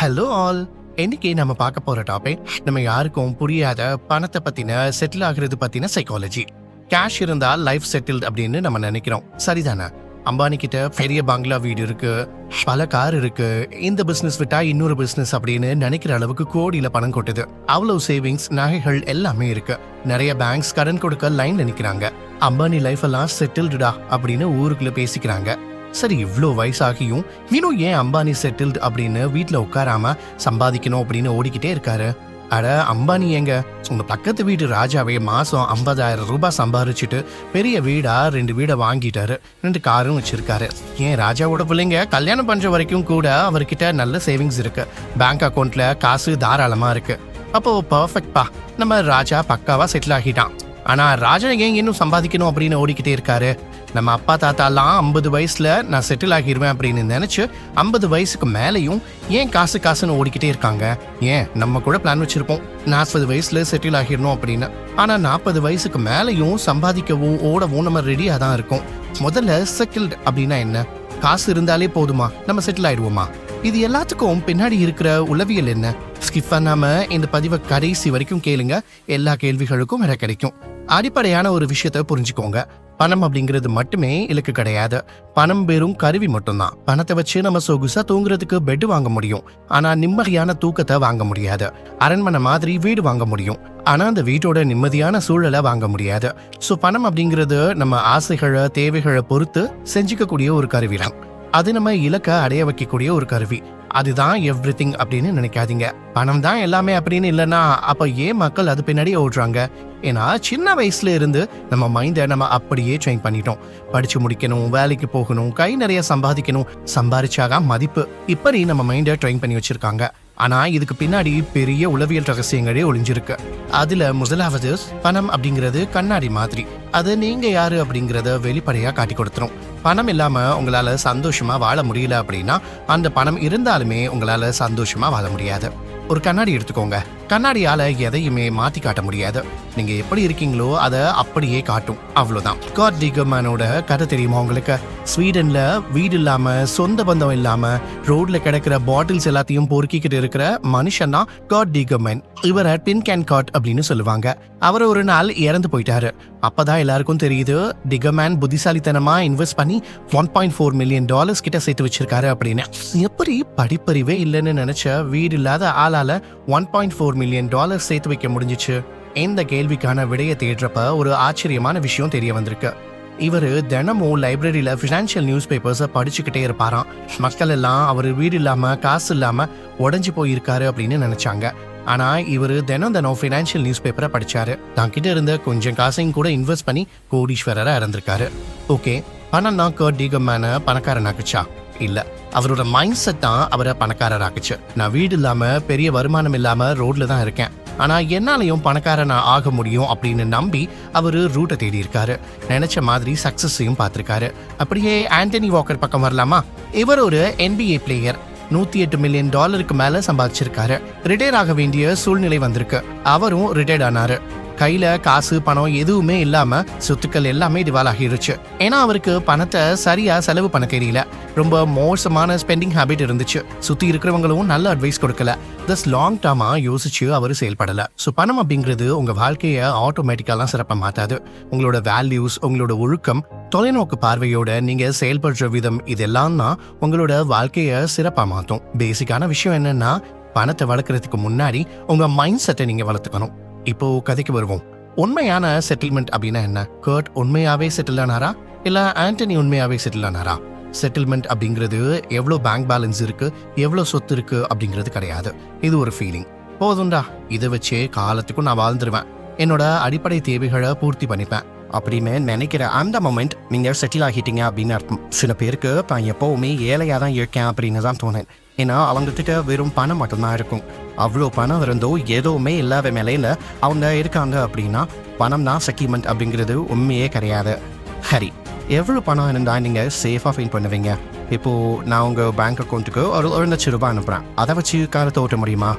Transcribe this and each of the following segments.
Hello all இன்னைக்கு நம்ம பார்க்க போற டாபிக் நம்ம யாருக்கும் புரியாத பணத்தை பத்தின செட்டில் ஆகுறது பத்தின சைக்காலஜி கேஷ் இருந்தால் லைஃப் செட்டில்ட் அப்படின்னு நம்ம நினைக்கிறோம். சரிதானே? அம்பானி கிட்ட பெரிய பங்களா வீடு இருக்கு பல கார் இருக்கு இந்த பிசினஸ் விட்டா இன்னொரு பிசினஸ் அப்படின்னு நினைக்கிற அளவுக்கு கோடியில பணம் கொட்டுது. அவ்வளவு சேவிங்ஸ் நகைகள் எல்லாமே இருக்கு. நிறைய பேங்க்ஸ் கடன் கொடுக்க லைன்ல நிக்கிறாங்க. அம்பானி லைஃப் எல்லாம் செட்டில்டுடா அப்படின்னு ஊருக்குள்ள பேசிக்கிறாங்க. சரி இவ்வளோ வயசாகியும் இன்னும் ஏன் அம்பானி செட்டில்டு அப்படின்னு வீட்டில் உட்காராம சம்பாதிக்கணும் அப்படின்னு ஓடிக்கிட்டே இருக்காரு? அட அம்பானி எங்க உங்க பக்கத்து வீட்டு ராஜாவே மாசம் ஐம்பதாயிரம் ரூபாய் சம்பாரிச்சுட்டு பெரிய வீடா ரெண்டு வீடை வாங்கிட்டாரு. ரெண்டு காரும் வச்சிருக்காரு. ஏன் ராஜாவோட பிள்ளைங்க கல்யாணம் பண்ற வரைக்கும் கூட அவர்கிட்ட நல்ல சேவிங்ஸ் இருக்கு. பேங்க் அக்கௌண்ட்ல காசு தாராளமா இருக்கு. அப்போ பர்ஃபெக்ட்பா நம்ம ராஜா பக்காவா செட்டில் ஆகிட்டான். ஆனா ராஜா ஏன் இன்னும் சம்பாதிக்கணும் அப்படின்னு ஓடிக்கிட்டே இருக்காரு? நம்ம அப்பா தாத்தாலாம் ஐம்பது வயசில் நான் செட்டில் ஆகிருவேன் அப்படின்னு நினச்சி ஐம்பது வயசுக்கு மேலேயும் ஏன் காசு காசுன்னு ஓடிக்கிட்டே இருக்காங்க? ஏன்? நம்ம கூட பிளான் வச்சுருப்போம். நாற்பது வயசில் செட்டில் ஆகிடணும் அப்படின்னு. ஆனால் நாற்பது வயசுக்கு மேலேயும் சம்பாதிக்கவும் ஓடவும் நம்ம ரெடியாக தான் இருக்கோம். முதல்ல செட்டில்டு அப்படின்னா என்ன? காசு இருந்தாலே போதுமா? நம்ம செட்டில் ஆயிடுவோமா? இது எல்லாத்துக்கும் பின்னாடி இருக்கிற உளவியல் என்ன? ஸ்கிப் பண்ணாம இந்த பதிவை கடைசி வரைக்கும் கேளுங்க. எல்லா கேள்விகளுக்கும் விட கிடைக்கும். அடிப்படையான ஒரு விஷயத்த புரிஞ்சுக்கோங்க. பணம் அப்படிங்கிறது மட்டுமே இலக்கு கிடையாது. பணம் வெறும் கருவி மட்டும்தான். பணத்தை வச்சு நம்ம சொகுசா தூங்குறதுக்கு பெட் வாங்க முடியும். ஆனா நிம்மதியான தூக்கத்தை வாங்க முடியாது. அரண்மனை மாதிரி வீடு வாங்க முடியும். ஆனா அந்த வீட்டோட நிம்மதியான சூழலை வாங்க முடியாது. ஸோ பணம் அப்படிங்கிறது நம்ம ஆசைகளை தேவைகளை பொறுத்து செஞ்சுக்கக்கூடிய ஒரு கருவி தான் அது நம்ம இலக்கை அடைய வைக்கக்கூடிய ஒரு கருவி. அதுதான் எவ்ரி திங் அப்படின்னு நினைக்காதீங்க. பணம் தான் எல்லாமே அப்படின்னு இல்லைன்னா அப்போ ஏன் மக்கள் அது பின்னாடி ஓடுறாங்க? ஏன்னா சின்ன வயசுல இருந்து நம்ம மைண்டை நம்ம அப்படியே ட்ரெயின் பண்ணிட்டோம். படிச்சு முடிக்கணும் வேலைக்கு போகணும் கை நிறைய சம்பாதிக்கணும் சம்பாதிச்சாதான் மதிப்பு. இப்படி நம்ம மைண்டை ட்ரெயின் பண்ணி வச்சிருக்காங்க. ஆனா இதுக்கு பின்னாடி பெரிய உளவியல் ரகசியங்களே ஒளிஞ்சிருக்கு. அதுல முதலாவது பணம் அப்படிங்கிறது கண்ணாடி மாதிரி. அது நீங்க யாரு அப்படிங்கறத வெளிப்படையா காட்டி கொடுத்துரும். பணம் இல்லாமல் உங்களால் சந்தோஷமாக வாழ முடியல அப்படின்னா அந்த பணம் இருந்தாலுமே உங்களால் சந்தோஷமாக வாழ முடியாது. ஒரு கண்ணாடி எடுத்துக்கோங்க. கண்ணாடியால் எதையுமே மாற்றி காட்ட முடியாது. நீங்கள் எப்படி இருக்கீங்களோ அதை அப்படியே காட்டும். அவ்வளோதான் காட் டிகமேனோட கதை தெரியுமா உங்களுக்கு? ஸ்வீடனில் வீடு இல்லாமல் சொந்த பந்தம் இல்லாமல் ரோட்டில் கிடக்கிற பாட்டில்ஸ் எல்லாத்தையும் பொறுக்கிக்கிட்டு இருக்கிற மனுஷன் தான் காட் டிகமேன் இவரை டின் கேன் காட் அப்படின்னு சொல்லுவாங்க. அவர் ஒரு நாள் இறந்து போயிட்டாரு. அப்பதான் எல்லாருக்கும் தெரியுது. டிகமேன் புத்திசாலித்தனமா இன்வெஸ்ட் பண்ணி one point four million dollars கிட்ட சேர்த்து வச்சிருக்காரு அப்படின்னு. எப்படி படிப்பறிவே இல்லைன்னு நினைச்ச வீடு இல்லாத ஆளால one point four million dollars சேர்த்து வைக்க முடிஞ்சிச்சு? இந்த கேள்விக்கான விடையை தேடுறப்ப ஒரு ஆச்சரியமான விஷயம் தெரிய வந்திருக்கு. இவர் தினமும் லைப்ரரியில ஃபினான்ஷியல் நியூஸ் பேப்பர்ஸை படிச்சுக்கிட்டே இருப்பாராம். மக்கள் எல்லாம் அவர் வீடு இல்லாம காசு இல்லாம உடஞ்சி போயிருக்காரு அப்படின்னு நினைச்சாங்க. ஆனா இவர் தினம் தினம் ஃபினான்ஷியல் நியூஸ் பேப்பரை படிச்சாரு. தான் கிட்ட இருந்த கொஞ்சம் காசையும் கூட இன்வெஸ்ட் பண்ணி கோடீஸ்வரரா இருந்திருக்காரு ஓகே பணம் தான் கர்ட் டீகமான பணக்காரனாக்குச்சா இல்ல. அவரோட மைண்ட் செட் தான் அவரை பணக்காரராக்குச்சு நான் வீடு இல்லாம பெரிய வருமானம் இல்லாம ரோட்ல தான் இருக்கேன். ஆனா என்னாலையும் பணக்காரனா ஆக முடியும் அப்படின்னு நம்பி அவரு ரூட்டை தேடி இருக்காரு. நினைச்ச மாதிரி சக்சஸையும் பார்த்திருக்காரு. அப்படியே ஆண்டனி வாக்கர் பக்கம் வரலாமா? இவர் ஒரு என்பிஏ பிளேயர் நூத்தி எட்டு மில்லியன் டாலருக்கு மேல சம்பாதிச்சிருக்காரு. ரிட்டையர் ஆக வேண்டிய சூழ்நிலை வந்திருக்கு. அவரும் ரிட்டையர்ட் ஆனாரு. கையில காசு பணம் எதுவுமே இல்லாம சொத்துக்கள் எல்லாமே திவால் ஆகிருச்சு ஏன்னா அவருக்கு பணத்தை சரியா செலவு பண்ண தெரியல. ரொம்ப மோசமான ஸ்பெண்டிங் ஹேபிட் இருந்துச்சு. சுத்தி இருக்கிறவங்களும் நல்ல அட்வைஸ் கொடுக்கல. தஸ் லாங் டேர்மா யோசிச்சு அவர் செயல்படல. ஸோ பணம் அப்படிங்கிறது உங்க வாழ்க்கையை ஆட்டோமேட்டிக்காலாம் சிறப்பாக மாத்தாது. உங்களோட வேல்யூஸ் உங்களோட ஒழுக்கம் தொலைநோக்கு பார்வையோட நீங்க செயல்படுற விதம் இதெல்லாம் தான் உங்களோட வாழ்க்கையை சிறப்பாக மாற்றும் பேசிக்கான விஷயம் என்னன்னா பணத்தை வளர்க்குறதுக்கு முன்னாடி உங்க மைண்ட் செட்டை நீங்க வளர்த்துக்கணும். இப்போ கதைக்கு வருவோம். உண்மையான செட்டில்மெண்ட் அப்படின்னா என்ன? கர்ட் உண்மையாவே செட்டில் ஆனாரா? இல்ல ஆண்டனி உண்மையாவே செட்டில் ஆனாரா? செட்டில்மெண்ட் அப்படிங்கிறது எவ்வளோ பேங்க் பேலன்ஸ் இருக்கு? எவ்வளோ சொத்து இருக்கு? அப்படிங்கிறது கிடையாது. இது ஒரு ஃபீலிங் போதும்டா. இதை வச்சே காலத்துக்கும் நான் வாழ்ந்துருவேன். என்னோட அடிப்படை தேவைகளை பூர்த்தி பண்ணிப்பேன். அப்படின்னு நினைக்கிற அந்த மொமெண்ட் நீங்கள் செட்டில் ஆகிட்டீங்க அப்படின்னு அர்த்தம். சில பேருக்கு நான் எப்போவுமே ஏழையாக தான் இருக்கேன் அப்படின்னு தான் தோணேன் ஏன்னா அவங்ககிட்ட வெறும் பணம் மட்டும்தான் இருக்கும். அவ்வளோ பணம் இருந்தோ எதுவுமே இல்லாத நிலையில் அவங்க இருக்காங்க அப்படின்னா பணம் தான் செட்டில்மெண்ட் அப்படிங்கிறது உண்மையே கிடையாது. ஹரி எவ்வளோ பணம் இருந்தால் நீங்கள் சேஃபாக ஃபீல் பண்ணுவீங்க? இப்போது நான் உங்கள் பேங்க் அக்கௌண்ட்டுக்கு ஒரு ஒரு லட்சம் ரூபாய் அனுப்புகிறேன் அதை வச்சு காலத்தை ஓட்ட முடியுமா?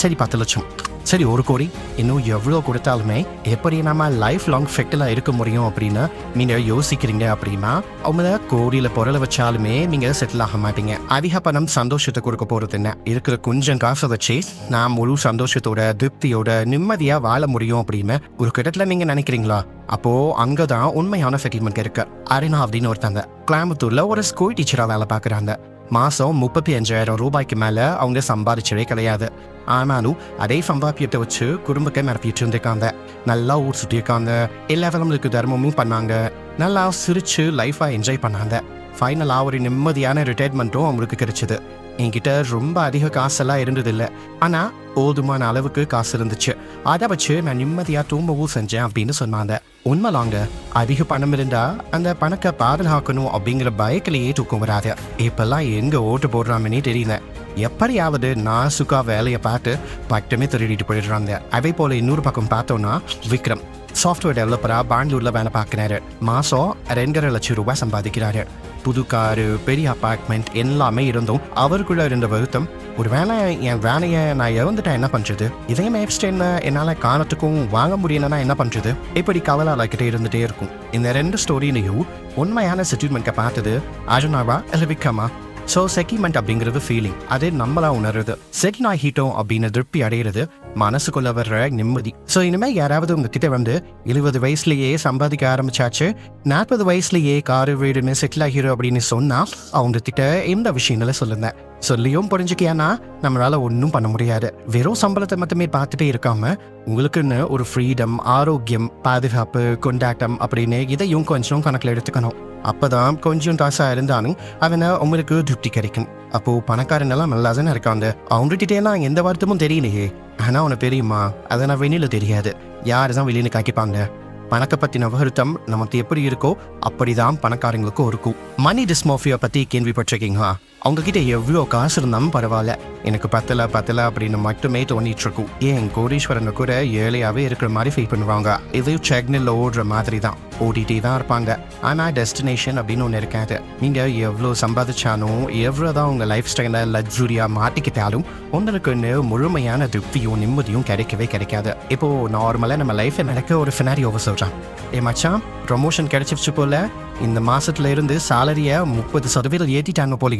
சரி பத்து லட்சம். சரி ஒரு கோடி. இன்னும் எவ்வளோ கொடுத்தாலுமே எப்படி நம்ம லைஃப் லாங் ஃபிட்டில் இருக்க முடியும் அப்படின்னு நீங்கள் யோசிக்கிறீங்க அப்படின்னா அவங்க கோடியில் பொருளை வச்சாலுமே நீங்கள் செட்டில் ஆக மாட்டீங்க. அதிக பணம் சந்தோஷத்தை கொடுக்க போகிறது என்ன? இருக்கிற கொஞ்சம் காசை வச்சு நான் முழு சந்தோஷத்தோட திருப்தியோட நிம்மதியாக வாழ முடியும் அப்படின்னு ஒரு கிட்டத்தில் நீங்கள் நினைக்கிறீங்களா? அப்போது அங்கே தான் உண்மையான செட்டில்மெண்ட் இருக்கு. அரினா அப்படின்னு ஒருத்தங்க. கோயம்புத்தூரில் ஒரு ஸ்கூல் டீச்சராக வேலை பார்க்குறாங்க. மாதம் முப்பத்தி அஞ்சாயிரம் ரூபாய்க்கு மேலே அவங்க சம்பாதிச்சதே கிடையாது. ஆனாலும் அதே சம்பாத்தியத்தை வச்சு குடும்பத்தை நடத்திட்டு இருந்திருக்காங்க. நல்லா ஊர் சுற்றியிருக்காங்க எல்லா விதங்களுக்கு தர்மமும் பண்ணாங்க. நல்லா சிரிச்சு லைஃபாக என்ஜாய் பண்ணாங்க. ஃபைனலாக ஒரு நிம்மதியான ரிட்டையர்மெண்ட்டும் அவங்களுக்கு கிடைச்சிது. என்கிட்ட ரொம்ப அதிக காசெல்லாம் இருந்ததில்லை. ஆனால் போதுமான அளவுக்கு காசு இருந்துச்சு. அதை வச்சு நான் நிம்மதியாக தூங்கவும் செஞ்சேன் அப்படின்னு சொன்னாங்க. உண்மைலாங்க அதிக பணம் இருந்தா அந்த பணத்தை பாதுகாக்கணும் அப்படிங்கிற பயக்கிலேயே தூக்கம் வராது. இப்பெல்லாம் எங்க ஓட்டு போடுறாங்கன்னே தெரியல. எப்படியாவது நாசுக்கா வேலையை பார்த்து பட்டமே திருடிட்டு போயிடுறாங்க. அதே போல இன்னொரு பக்கம் பார்த்தோம்னா விக்ரம் சாஃப்ட்வேர் டெவலப்பராக பெங்களூரில் வேலை பார்க்குறாரு. மாதம் ரெண்டரை லட்சம் ரூபாய் சம்பாதிக்கிறாரு. புது காரு பெரிய அப்பார்ட்மெண்ட் எல்லாமே இருந்தும் அவருக்குள்ள இருந்த வருத்தம் ஒரு வேலை என் வேலையை நான் இறந்துட்டேன் என்ன பண்ணுறது இதே மேப்ஸ்டேன்னு என்னால் காணத்துக்கும் வாங்க முடியலன்னா என்ன பண்ணுறது இப்படி கவலை அலக்கிட்டே இருந்துகிட்டே இருக்கும். இந்த ரெண்டு ஸ்டோரியிலையும் உண்மையான செட்டில்மெண்ட்டை பார்த்தது அஜனாவா இல்லை விக்ரமா? ஸோ செட்டில்மெண்ட் அப்படிங்கிறது ஃபீலிங் அது நம்மளா உணர்றது. செட்டில் ஆகிட்டோம் அப்படின்னு திருப்தி அடையிறது மனசுக்குள்ள வர்ற நிம்மதி. ஸோ இனிமேல் யாராவது உங்ககிட்ட வந்து எழுபது வயசுலயே சம்பாதிக்க ஆரம்பிச்சாச்சு நாற்பது வயசுலயே காரு வீடுன்னு செட்டில் ஆகிரும் அப்படின்னு சொன்னா அவங்க கிட்ட இந்த விஷயங்களை சொல்லுங்க. சொல்லியும் புரிஞ்சுக்கியானா நம்மளால ஒன்றும் பண்ண முடியாது. வெறும் சம்பளத்தை மட்டுமே பார்த்துட்டே இருக்காம உங்களுக்குன்னு ஒரு ஃப்ரீடம் ஆரோக்கியம் பாதுகாப்பு கொண்டாட்டம் அப்படின்னு இதையும் கொஞ்சம் கணக்கில் எடுத்துக்கணும். அப்பதான் கொஞ்சம் காசா இருந்தாலும் அவனை உங்களுக்கு திருப்தி கிடைக்கும். அப்போ பணக்காரன் எல்லாம் நல்லா தானே இருக்காங்க. அவங்ககிட்ட எந்த வார்த்தமும் தெரியலையே. ஆனா உனக்கு தெரியுமா? அதை நான் வெளியில தெரியாது. யாரு தான் வெளியில காக்கிப்பாங்க பணத்தை பத்தின வருத்தம் நமக்கு எப்படி இருக்கோ அப்படிதான் பணக்காரங்களுக்கும் இருக்கும். மணி டிஸ்மோஃபியா பத்தி கேள்விப்பட்டிருக்கீங்களா? அவங்ககிட்ட எவ்வளோ காசு இருந்தாலும் பரவாயில்ல. எனக்கு பத்தல பத்தல அப்படின்னு மட்டுமே தோண்டிட்டு இருக்கும் ஏன் கோடீஸ்வரனை கூட ஏழையாவே இருக்கிற மாதிரி ஃபீல் பண்ணுவாங்க. இது செக்னில் ஓடுற மாதிரி தான். ஓடிட்டே தான் இருப்பாங்க. ஆனா டெஸ்டினேஷன் அப்படின்னு ஒன்று இருக்காது. நீங்க எவ்வளோ சம்பாதிச்சாலும் எவ்வளோ தான் உங்க லைஃப் ஸ்டைலை லக்ஸுரியா மாட்டிக்கிட்டாலும் உங்களுக்குன்னு முழுமையான திருப்தியும் நிம்மதியும் கிடைக்கவே கிடைக்காது. இப்போ நார்மலாக நம்ம லைஃப்ல நடக்க ஒரு ஃபினாரியோவை சொல்றான். ஏ மச்சான் ப்ரொமோஷன் கிடைச்சிருச்சு போல. இந்த மாசத்துல இருந்து சாலரியை முப்பது சதவீதம் ஏற்றிட்டாங்க போல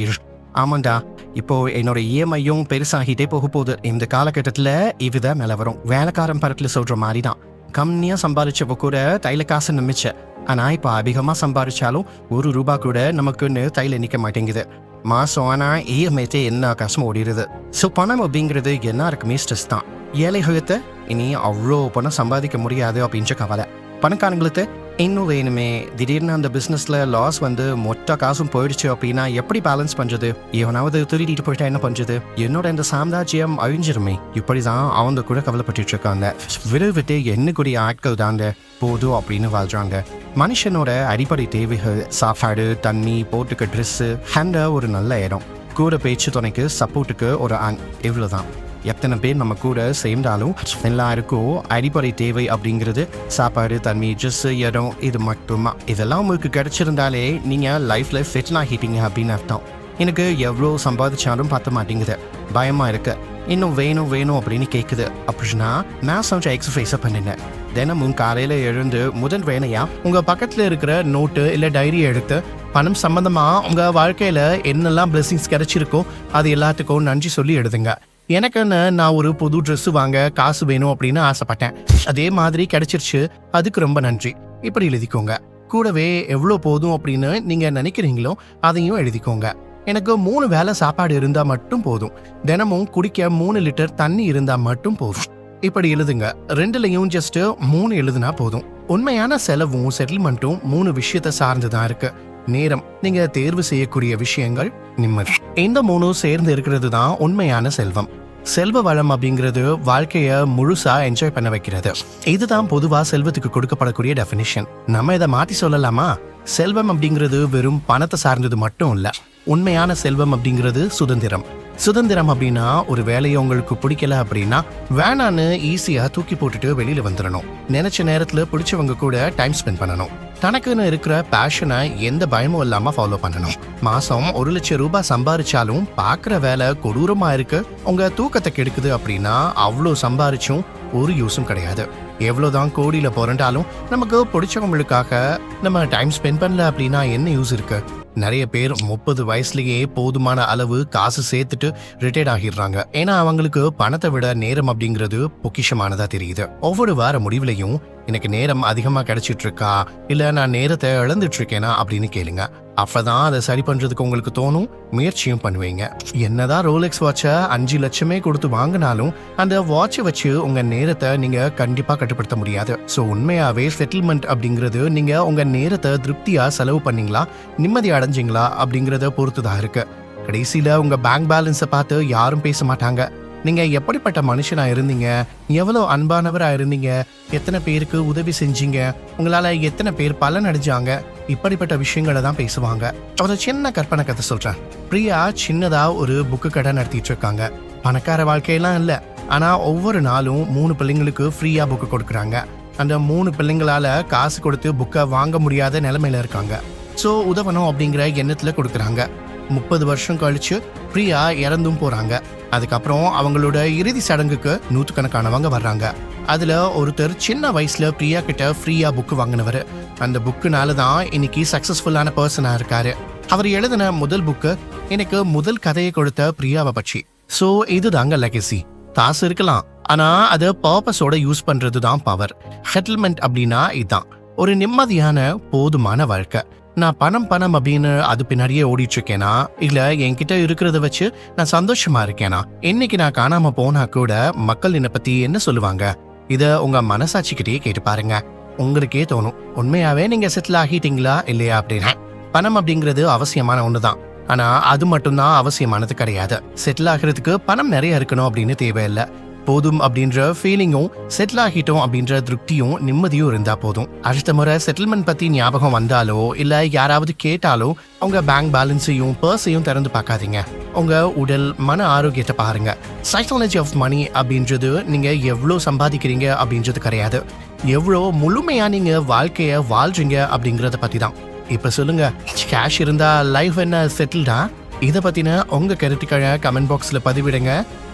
ஆமாண்டா. இப்போ என்னோட இஎம்ஐயும் பெருசாகிட்டே போக போகுது இந்த காலகட்டத்தில் இதுதான் வரும் வேலைக்காரன் படத்தில் சொல்கிற மாதிரி தான் கம்மியாக சம்பாதிச்சப்போ கூட தைல காசு நிமிச்ச ஆனால் இப்போ அதிகமாக சம்பாதிச்சாலும் ஒரு ரூபா கூட நமக்குன்னு தைல நிற்க மாட்டேங்குது. மாதம் ஆனால் இஎம்ஐத்தே என்ன காசும் ஓடிடுது ஸோ பணம் அப்படிங்கிறது எல்லாருக்குமே ஸ்ட்ரெஸ் தான். ஏழைகளுக்கு இனி அவ்வளோ பணம் சம்பாதிக்க முடியாது அப்படின்ற கவலை. பணக்காரங்களுக்கு இன்னும் வேணுமே. திடீர்னு அந்த பிஸ்னஸில் லாஸ் வந்து மொத்த காசும் போயிடுச்சு அப்படின்னா எப்படி பேலன்ஸ் பண்ணுறது எவனாவது திருடிட்டு போயிட்டா என்ன பண்ணுறது என்னோட இந்த சாம்ராஜ்யம் அழிஞ்சிருமே. இப்படி தான் அவங்க கூட கவலைப்பட்டு இருக்காங்க. விட்டு என்ன கூடிய ஆட்கள் தாங்க? போதும் அப்படின்னு வாழ்றாங்க. மனுஷனோட அடிப்படை தேவைகள் சாப்பாடு தண்ணி போட்டுக்க ட்ரெஸ்ஸு ஹேண்ட ஒரு நல்ல இடம். கூட பேச்சு துணைக்கு சப்போர்ட்டுக்கு ஒரு ஆங் இவ்வளோதான் எத்தனை பேர் நம்ம கூட சேர்ந்தாலும் எல்லாருக்கும் அடிப்படை தேவை அப்படிங்கிறது. சாப்பாடு தண்ணி ட்ரெஸ் இடம் இது மட்டுமா? இதெல்லாம் உங்களுக்கு கிடைச்சிருந்தாலே நீங்கள் லைஃப்பில் செட்டில் ஆகிட்டீங்க அப்படின்னு அர்த்தம். எனக்கு எவ்வளோ சம்பாதிச்சாலும் பார்த்த மாட்டேங்குது. பயமாக இருக்கு. இன்னும் வேணும் வேணும் அப்படின்னு கேட்குது அப்படின்னா நான் கொஞ்சம் எக்ஸசைஸை பண்ணினேன் தினமும் காலையில் எழுந்து முதல் வேலையா உங்கள் பக்கத்தில் இருக்கிற நோட்டு இல்லை டைரி எடுத்து பணம் சம்மந்தமாக உங்கள் வாழ்க்கையில் என்னெல்லாம் பிளெஸிங்ஸ் கிடைச்சிருக்கோ அது எல்லாத்துக்கும் நன்றி சொல்லி எழுதுங்க. எனக்குன்னு நான் ஒரு புது ட்ரெஸ் வாங்க காசு வேணும் அப்படின்னு ஆசைப்பட்டேன். அதே மாதிரி கிடைச்சிருச்சு. அதுக்கு ரொம்ப நன்றி. இப்படி எழுதிக்கோங்க. கூடவே எவ்வளோ போதும் அப்படின்னு நீங்க நினைக்கிறீங்களோ அதையும் எழுதிக்கோங்க. எனக்கு மூணு வேளை சாப்பாடு இருந்தா மட்டும் போதும். தினமும் குடிக்க மூணு லிட்டர் தண்ணி இருந்தா மட்டும் போதும். இப்படி எழுதுங்க. ரெண்டுலையும் ஜஸ்ட் மூணு எழுதுனா போதும். உண்மையான செலவும் செட்டில்மெண்ட்டும் மூணு விஷயத்தை சார்ந்து தான் இருக்கு. நேரம். நீங்க தேர்வு செய்யக்கூடிய விஷயங்கள் நிம்மதி. இந்த மூணும் சேர்ந்து இருக்கிறது தான் உண்மையான செல்வம். செல்வ வளம் அப்படிங்கிறது வாழ்க்கையை முழுசா என்ஜாய் பண்ண வைக்கிறது. இதுதான் பொதுவா செல்வத்துக்கு கொடுக்கப்படக்கூடிய டெஃபினிஷன் நம்ம இதை மாத்தி சொல்லலாமா? செல்வம் அப்படிங்கிறது வெறும் பணத்தை சார்ந்தது மட்டும் இல்லை உண்மையான செல்வம் அப்படிங்கிறது சுதந்திரம். சுதந்திரம் அப்படின்னா ஒரு வேலையை உங்களுக்கு பிடிக்கல அப்படின்னா வேணான்னு ஈஸியா தூக்கி போட்டுட்டு வெளியில வந்துடணும் நினைச்ச நேரத்துல பிடிச்சவங்க கூட டைம் ஸ்பெண்ட் பண்ணணும். தனக்குன்னு இருக்கிற பேஷனை எந்த பயமும் இல்லாம ஃபாலோ பண்ணணும். மாசம் ஒரு லட்சம் ரூபாய் சம்பாரிச்சாலும் பார்க்குற வேலை கொடூரமா இருக்கு. உங்க தூக்கத்தை கெடுக்குது அப்படின்னா அவ்வளோ சம்பாரிச்சும் ஒரு யூஸும் கிடையாது. எவ்வளோதான் கோடியில் புரண்டாலும் நமக்கு பிடிச்சவங்களுக்காக நம்ம டைம் ஸ்பெண்ட் பண்ணல அப்படின்னா என்ன யூஸ் இருக்கு? நிறைய பேர் முப்பது வயசுலேயே போதுமான அளவு காசு சேர்த்துட்டு ரிட்டையர்ட் ஆகிடுறாங்க. ஏன்னா அவங்களுக்கு பணத்தை விட நேரம் அப்படிங்கிறது பொக்கிஷமானதா தெரியுது. ஒவ்வொரு வார முடிவுலையும் எனக்கு நேரம் அதிகமாக கிடைச்சிட்டு இருக்கா இல்லை நான் நேரத்தை இழந்துட்டு இருக்கேனா அப்படின்னு கேளுங்க. அப்பதான் அதை சரி பண்றதுக்கு உங்களுக்கு தோணும். முயற்சியும் பண்ணுவீங்க. என்னதான் ரோலெக்ஸ் வாட்சை அஞ்சு லட்சமே கொடுத்து வாங்கினாலும் அந்த வாட்சை வச்சு உங்க நேரத்தை நீங்க கண்டிப்பா கட்டுப்படுத்த முடியாது. ஸோ உண்மையாவே செட்டில்மெண்ட் அப்படிங்கிறது நீங்க உங்க நேரத்தை திருப்தியா செலவு பண்ணீங்களா? நிம்மதி அடைஞ்சிங்களா? அப்படிங்கறத பொறுத்துதான் இருக்கு. கடைசியில உங்க பேங்க் பேலன்ஸை பார்த்து யாரும் பேச மாட்டாங்க. நீங்க எப்படிப்பட்ட மனுஷனா இருந்தீங்க? எவ்வளவு அன்பானவரா இருந்தீங்க? எத்தனை பேருக்கு உதவி செஞ்சீங்க? உங்களால எத்தனை பேர் பலன் அடைஞ்சாங்க? இப்படிப்பட்ட விஷயங்களை தான் பேசுவாங்க. ஒரு சின்ன கற்பனை கதை சொல்றேன். பிரியா சின்னதா ஒரு புக்கு கடை நடத்திட்டு இருக்காங்க. பணக்கார வாழ்க்கையெல்லாம் இல்லை. ஆனா ஒவ்வொரு நாளும் மூணு பிள்ளைங்களுக்கு ஃப்ரீயா புக்கு கொடுக்குறாங்க. அந்த மூணு பிள்ளைங்களால காசு கொடுத்து புக்கை வாங்க முடியாத நிலைமையில இருக்காங்க. ஸோ உதவணும் அப்படிங்கிற எண்ணத்துல கொடுக்குறாங்க. முப்பது வருஷம் கழிச்சு பிரியா இறந்தும் போறாங்க. அதுக்கப்புறம் அவங்களோட இறுதி சடங்குக்கு நூற்றுக்கணக்கானவங்க வர்றாங்க. அதுல ஒருத்தர் சின்ன வயசுல பிரியா கிட்ட ஃப்ரீயா புக் வாங்கினவர். அந்த புக்குனால தான் இன்னைக்கு சக்சஸ்ஃபுல்லான பர்சனா இருக்காரு. அவர் எழுதின முதல் புக்கு எனக்கு முதல் கதையை கொடுத்த பிரியாவை பற்றி. ஸோ இதுதாங்க லெகசி காசு இருக்கலாம். ஆனா அதை பர்பஸோட யூஸ் பண்ணுறது தான் பவர் செட்டில்மெண்ட் அப்படின்னா இதுதான் ஒரு நிம்மதியான போதுமான வாழ்க்கை. நான் பணம் பணம் அப்படின்னு அது பின்னாடியே ஓடிட்டு இருக்கேனா இல்ல என்கிட்ட இருக்கிறத வச்சு நான் சந்தோஷமா இருக்கேனா? இன்னைக்கு நான் காணாம போனா கூட மக்கள் என்னை பத்தி என்ன சொல்லுவாங்க? இத உங்க மனசாட்சிக்கிட்டே கேட்டு பாருங்க. உங்களுக்கே தோணும். உண்மையாவே நீங்க செட்டில் ஆகிட்டீங்களா? இல்லையா அப்படின்னா பணம் அப்படிங்கிறது அவசியமான ஒண்ணுதான். ஆனா அது மட்டும்தான் அவசியமானது கிடையாது. செட்டில் ஆகிறதுக்கு பணம் நிறைய இருக்கணும் அப்படின்னு தேவையில்லை. போதும் அப்படின்ற ஃபீலிங்கும் செட்டில் ஆகிட்டோம் அப்படின்ற திருப்தியும் நிம்மதியும் இருந்தா போதும். அடுத்த முறை செட்டில்மெண்ட் பத்தி ஞாபகம் வந்தாலோ இல்ல யாராவது கேட்டாலோ உங்க பேங்க் பேலன்ஸையும் பர்ஸையும் திறந்து பார்க்காதீங்க. உங்க உடல் மன ஆரோக்கியத்தை பாருங்க. சைக்காலஜி ஆஃப் மணி அப்படின்றது நீங்க எவ்வளோ சம்பாதிக்கிறீங்க அப்படின்றது கிடையாது. எவ்வளோ முழுமையா நீங்க வாழ்க்கைய வாழ்றீங்க அப்படிங்கறத பத்தி தான் இப்ப சொல்லுங்க கேஷ் இருந்தா லைஃப் என்ன செட்டில்டா இதை பத்தின உங்க கருத்துக்களை கமெண்ட் பாக்ஸ்ல பதிவிடுங்க.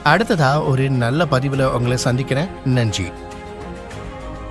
அடுத்ததா ஒரு நல்ல பதிவுல உங்களை சந்திக்கிறேன். நன்றி.